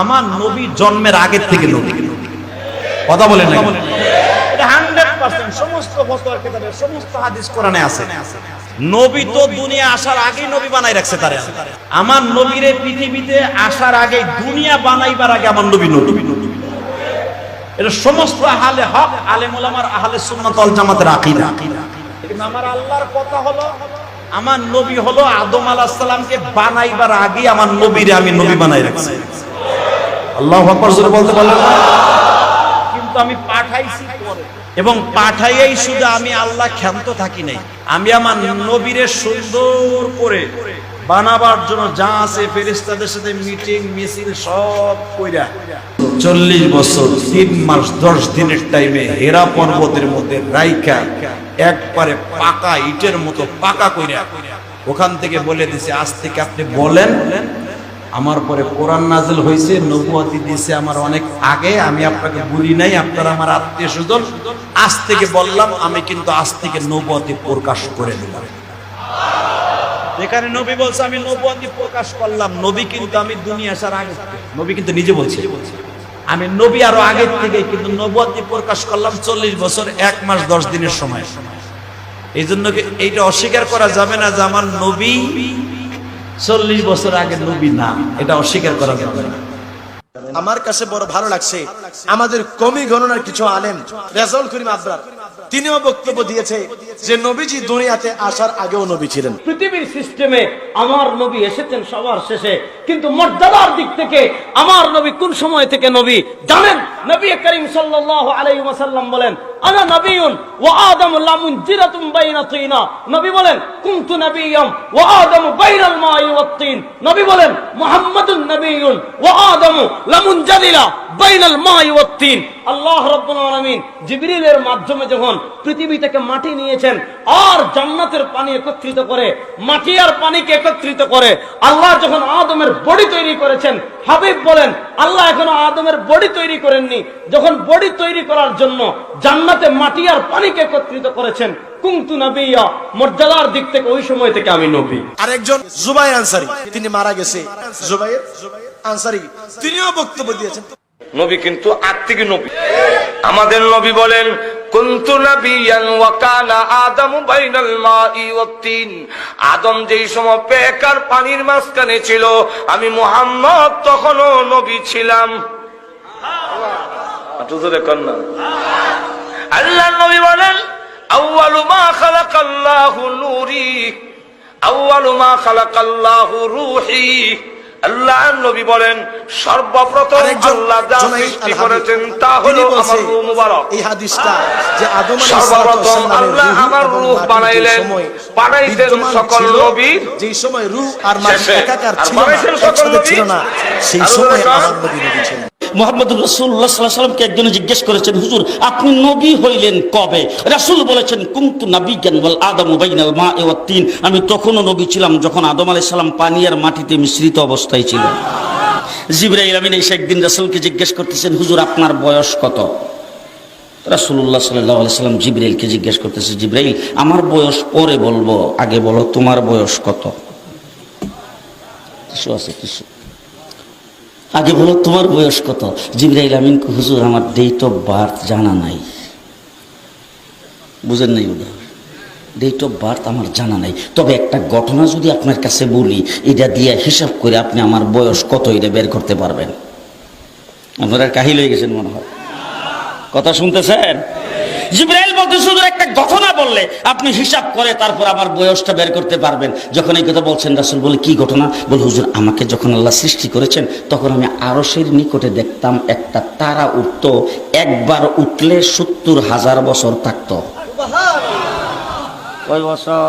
আমার নবী জন্মের আগের থেকে নবী। কথা বলেন না সমস্ত ফতোয়ার কিতাবে সমস্ত হাদিস কোরআনে আছে। নবী তো দুনিয়া আসার আগেই নবী বানাই রাখছে তারে। আমার নবীরে পৃথিবীতে আসার আগে দুনিয়া বানাইবার আগে আমার নবী নবী। এটা সমস্ত আহলে হক আলেম ওলামার আহলে সুন্নাত ওয়াল জামাতের আকীদা। কিন্তু আমার আল্লাহর কথা হলো আমার নবী হলো আদম আলাইহিস সালামকে বানাইবার আগে আমার নবীরে আমি নবী বানাই রাখছি। আল্লাহু আকবার জোরে বলতে পারলেন না? কিন্তু আমি পাঠাইছি পরে। এবং পাঠাইয়াই শুধু আমি আল্লাহ ক্ষান্ত থাকি নাই। আমি আমার নবীরে সুন্দর করে বানাবার জন্য যা আছে ফেরেস্তাদের সাথে মিটিং মিছিল সব কইরা। চল্লিশ বছর তিন মাস দশ দিনের টাইমে হেরা পর্বতের মধ্যে রাইকা একবারে পাকা ইটের মতো পাকা কইরা ওখান থেকে বলে দিছে আজ থেকে আপনি বলেন আমার পরে কোরআন নাজল হয়েছে, নবুয়াতি দিয়েছে আমার অনেক আগে, আমি আপনাকে বলি নাই, আপনারা আমার আত্মীয় স্বজন, আজ থেকে বললাম, আমি কিন্তু আজ থেকে নবুয়াতি প্রকাশ করে দিলাম। নবী বলছে, আমি প্রকাশ করলাম, নবী কিন্তু আমি আসার আগে নবী কিন্তু নিজে বলছে। আমি নবী আরও আগে থেকে কিন্তু প্রকাশ করলাম চল্লিশ বছর, এক মাস দশ দিনের সময়। এই জন্য এইটা অস্বীকার করা যাবে না যে আমার নবী চল্লিশ বছর আগে নবী না এটা অস্বীকার করা যাবে না। আমার কাছে বড় ভালো লাগছে। আমাদের কমি গণনার কিছু আলেম রেজাউল করিম আবরার তিনিও বক্তব্য দিয়েছে যে নবীজি দুনিয়াতে আসার আগেও নবী ছিলেন। পৃথিবীর সিস্টেমে আমার নবী এসেছেন সবার শেষে কিন্তু মর্যাদার দিক থেকে আমার নবী কোন সময় থেকে নবী জানেন? নবী করিম সাল্লাল্লাহু আলাইহি ওয়াসাল্লাম বলেন, আনা নবিয়ুন ওয়া লামুন জিরাতুম বাইনা তিনা। নবী বলেন, কুনতু নবিয়্যাম ওয়া বাইনাল মাই ওয়াত তিন। নবী বলেন, মুহাম্মাদুন নবিয়ুন ওয়া লামুন জালিলা বাইনাল মাই ওয়াত তিন। আল্লাহ রাব্বুল আলামিন জিবরিলের মাধ্যমে যখন পৃথিবী থেকে মাটি নিয়েছেন, আর জান্নাতের পানি একত্রিত করে, মাটি আর পানিকে একত্রিত করে, আল্লাহ যখন আদমের বডি তৈরি করেছেন হাবিব বলেন আল্লাহ এখনও আদমের বডি তৈরি করেননি। যখন বডি তৈরি করার জন্য জান্নাতে মাটি আর পানিকে একত্রিত করেছেন কুংতু নবিয়া মর্যাদার দিক থেকে ওই সময় থেকে আমি নবী। আরেকজন জুবাই আনসারি তিনি মারা গেছে। জুবাইর আনসারি তিনিও বক্তব্য দিয়েছেন। নবী কিন্তু নবী। আমাদের নবী বলেন আদামু যেই সময় বেকার পানির মাঝখানে ছিল আমি মুহাম্মদ তখনও নবী ছিলাম। কর না। আল্লাহ নবী বলেন আউয়ালু মা নূরি আউয়ালু মা রূহি। আল্লাহ নবী বলেন সর্বপ্রথম আল্লাহ যা সৃষ্টি করেছেন তা হলো আমার রূহ মুবারক। এই হাদিসটা যে আদম সর্বপ্রথম আল্লাহ আমার রূহ বানাইলেন, বিদ্যমান সকল ছিল, যেই সময় রূহ আর মাটি একাকার ছিল না সকল নবী। ছিল না সেই সময় আমার নবী নবী ছিলেন। মোহাম্মদ রসুল্লাহ সাল্লাহ সাল্লামকে একজনে জিজ্ঞেস করেছেন, হুজুর, আপনি নবী হইলেন কবে? রাসূল বলেছেন কুমতু নবী জ্ঞান বল আদম বাইনাল মা এ তিন। আমি তখনও নবী ছিলাম যখন আদম আলাইহিস সালাম পানি আর মাটিতে মিশ্রিত অবস্থায় ছিল। জিবরাইল আমিন এসে একদিন রাসূলকে জিজ্ঞেস করতেছেন, হুজুর, আপনার বয়স কত? রাসূলুল্লাহ সাল্লাল্লাহু আলাইহি সাল্লাম জিবরাইলকে জিজ্ঞেস করতেছে, জিবরাইল, আমার বয়স পরে বলব, আগে বলো তোমার বয়স কত? কিছু আছে কিছু আগে বলো, তোমার বয়স কত? জিবরাইল আমিন হুজুর, আমার ডেট অফ বার্থ জানা নাই। বুঝেন নাই ওটা ডেট অফ বার্থ আমার জানা নাই। তবে একটা ঘটনা যদি আপনার কাছে বলি, এটা দিয়ে হিসাব করে আপনি আমার বয়স কত, এটা বের করতে পারবেন। আপনারা কাহিল হয়ে গেছেন মনে হয়। কথা শুনতেছেন? জিব্রাইল বলতে শুধু একটা ঘটনা বললে আপনি হিসাব করে তারপর আমার বয়সটা বের করতে পারবেন। যখন এই কথা বলছেন রাসুল বলে কি ঘটনা? বল হুজুর আমাকে যখন আল্লাহ সৃষ্টি করেছেন তখন আমি আরসের নিকটে দেখতাম একটা তারা উঠত একবার উঠলে সত্তর হাজার বছর থাকত। কয় বছর?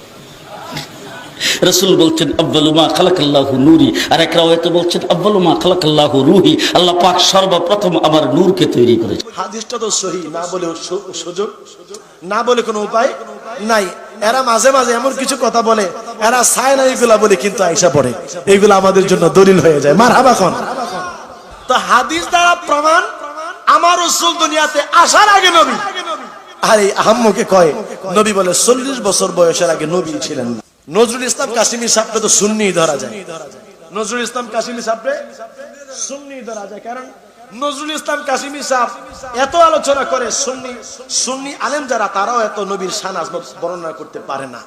রসুল বলছেন আব্বালুমা খালাকাল্লাহু নূরি। আর এক রাওয়ায়াতে বলছেন আব্বালুমা খালাকাল্লাহু রুহি। আল্লাহ পাক সর্বপ্রথম আমার নূরকে তৈরি করেছে হাদিসটা তো সহি, না বলে সুযোগ, না বলে কোনো উপায় নাই। এরা মাঝে মাঝে এমন কিছু কথা বলে, এরা চায় না এইগুলা বলে কিন্তু আইসা পড়ে। এইগুলা আমাদের জন্য দলিল হয়ে যায়। মার হাবা খন তো হাদিস দ্বারা প্রমাণ আমার রসুল দুনিয়াতে আসার আগে নবী। আর এই আহম্মকে কয়, নবী বলে, চল্লিশ বছর বয়সের আগে নবী ছিলেন। না। নজরুল ইসলাম কাশ্মীর সাপড়ে তো সুন্নি ধরা যায়। নজরুল ইসলাম কাশ্মীর সাপড়ে সুন্নি ধরা যায়। কারণ নজরুল ইসলাম কাশ্মীর সাহ এত আলোচনা করে সুন্নি সুন্নি আলেম যারা, তারাও এত নবীর শান আজমত বর্ণনা করতে পারে না।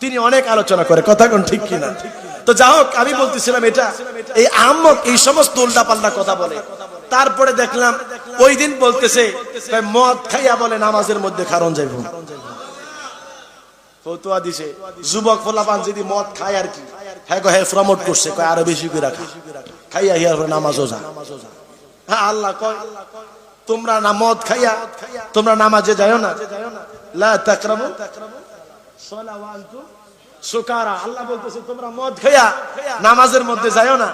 তিনি অনেক আলোচনা করে, কথা কোন ঠিক কিনা? তো যা হোক, আমি বলতেছিলাম এটা, এই আহম্মক এই সমস্ত উল্টা পাল্টা কথা বলে। তারপরে দেখলাম, ওই দিন বলতেছে মদ খাইয়া বলে নামাজের মধ্যে কারণ যাইব। ফতুয়া দিছে। যুবক ফলাপান যদি মদ খায় আর কি হ্যাঁ হ্যাঁ প্রমোট করছে, কয় আরও বেশি করে রাখা। খাইয়া হিয়ার নামাজও যা। হ্যাঁ আল্লাহ কয়, তোমরা না মদ খাইয়া, তোমরা নামাজে যাও না। লা তাকরাবু সলাওয়ান্তু সুকারা। আল্লাহ বলতেছে, তোমরা মদ খাইয়া নামাজের মধ্যে যাও না।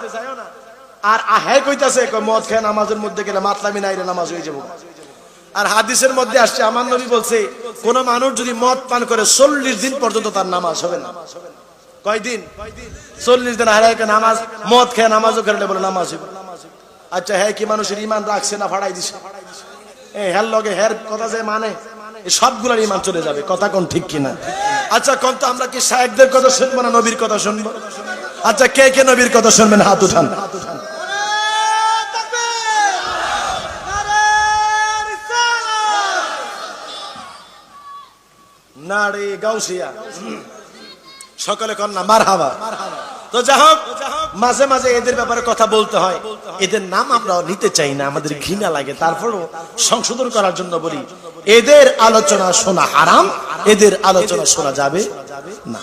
আর আহে কইতাছে, কয় মদ খায় নামাজের মধ্যে গেলে মাতলামি নাইরে নামাজ হয়ে যাব। আর হাদিসের মধ্যে আসছে, আমার নবী বলছে, কোন মানুষ যদি মদ পান করে চল্লিশ দিন পর্যন্ত তার নামাজ হবে না। কয়দিন? চল্লিশ দিন হারায় নামাজ, মদ খেয়ে নামাজও করে বলে নামাজ হবে আচ্ছা হ্যাঁ কি মানুষের ইমান রাখছে না ভাড়াই দিছে? হের লগে হের কথা যে মানে সবগুলোর ইমান চলে যাবে, কথা কোন ঠিক কিনা আচ্ছা কোন তো আমরা কি শাহেকদের কথা শুনব না নবীর কথা শুনব? আচ্ছা কে কে নবীর কথা শুনবেন? হাত উঠান। না রে গাউসিয়া। সকলে কন্যা মার হাওয়া তো যা হোক মাঝে মাঝে এদের ব্যাপারে কথা বলতে হয়। এদের নাম আমরা নিতে চাই না, আমাদের ঘৃণা লাগে। তারপরও সংশোধন করার জন্য বলি, এদের আলোচনা শোনা হারাম, এদের আলোচনা শোনা যাবে না।